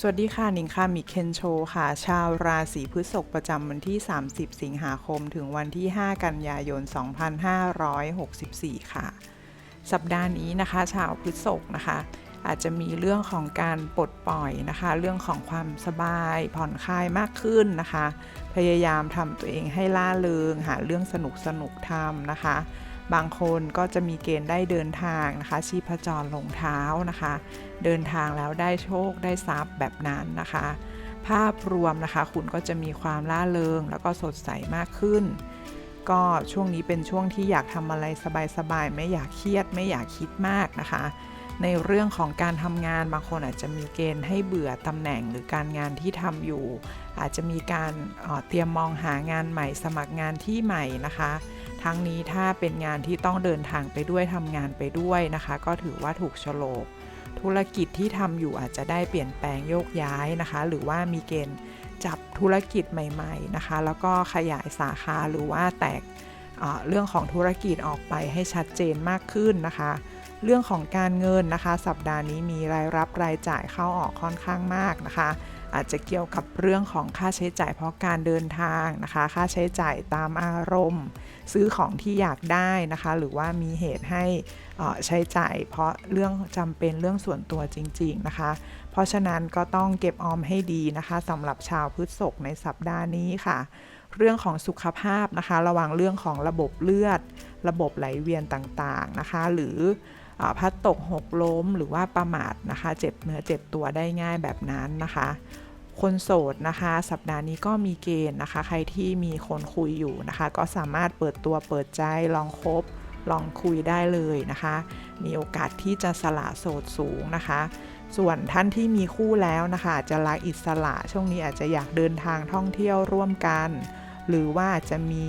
สวัสดีค่ะนิงค่ะมิเคนโชค่ะ ชาวราศีพฤษภประจำวันที่ 30 สิงหาคม ถึงวันที่ 5 กันยายน 2564 ค่ะ สัปดาห์นี้นะคะ ชาวพฤษภนะคะ อาจจะมีเรื่องของการปลดปล่อยนะคะ เรื่องของความสบายผ่อนคลายมากขึ้นนะคะ พยายามทำตัวเองให้ล่าเริงหาเรื่องสนุกสนุกทำนะคะ บางคนก็จะมีเกณฑ์ได้เดินทางนะคะ ชีพจรลงเท้านะคะ เดินทางแล้วได้โชคได้ทรัพย์แบบนั้นนะคะ ภาพรวมนะคะ คุณก็จะมีความล่าเริง แล้วก็สดใสมากขึ้น ก็ช่วงนี้เป็นช่วงที่อยากทำอะไรสบายๆไม่อยากเครียดไม่อยากคิดมากนะคะ ในเรื่องของการทำงานบางคนอาจจะมีเกณฑ์ให้เบื่อตำแหน่งหรือการงานที่ทำอยู่ อาจจะมีการเออเตรียมมองหางานใหม่ สมัครงานที่ใหม่นะคะ ทั้งนี้ถ้าเป็นงานที่ต้องเดินทางไปด้วยทำงานไปด้วยนะคะ ก็ถือว่าถูกโฉลก ธุรกิจที่ทำอยู่อาจจะได้เปลี่ยนแปลงโยกย้ายนะคะ หรือว่ามีเกณฑ์จับธุรกิจใหม่ ๆนะคะ แล้วก็ขยายสาขาหรือว่าแตก เรื่องของธุรกิจออกไปให้ชัดเจนมากขึ้นนะคะ เรื่องของการเงินนะคะ สัปดาห์นี้มีรายรับรายจ่ายเข้าออกค่อนข้างมากนะคะ อาจจะเกี่ยวกับเรื่องของค่าใช้จ่ายเพราะการเดินทางนะคะ ค่าใช้จ่ายตามอารมณ์ ซื้อของที่อยากได้นะคะ หรือว่ามีเหตุให้ใช้จ่ายเพราะเรื่องจำเป็นเรื่องส่วนตัวจริง ๆนะคะ เพราะฉะนั้นก็ต้องเก็บออมให้ดีนะคะสำหรับชาวพฤษภในสัปดาห์นี้ค่ะ เรื่องของสุขภาพนะคะ ระวังเรื่องของระบบเลือด ระบบไหลเวียนต่างๆนะคะ หรืออพัดตกหกล้มหรือว่าประมาทนะคะ เจ็บเนื้อเจ็บตัวได้ง่ายแบบนั้นนะคะ คนโสดนะคะ สัปดาห์นี้ก็มีเกณฑ์นะคะ ใครที่มีคนคุยอยู่นะคะ ก็สามารถเปิดตัวเปิดใจลองคบลองคุยได้เลยนะคะ มีโอกาสที่จะสละโสดสูงนะคะ ส่วนท่านที่มีคู่แล้วนะคะอาจจะรักอิสระช่วงนี้อาจจะอยากเดินทางท่องเที่ยวร่วมกัน หรือว่าจะมี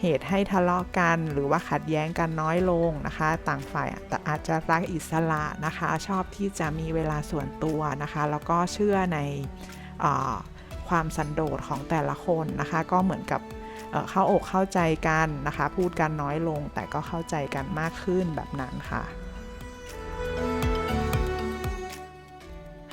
เหตุให้ทะเลาะกัน หรือว่าขัดแย้งกันน้อยลงนะคะ ต่างฝ่ายอาจจะรักอิสระนะคะ ชอบที่จะมีเวลาส่วนตัวนะคะ แล้วก็เชื่อในอความสันโดษของแต่ละคนนะคะ ก็เหมือนกับเข้าอกเข้าใจกันนะคะ พูดกันน้อยลงแต่ก็เข้าใจกันมากขึ้นแบบนั้นค่ะ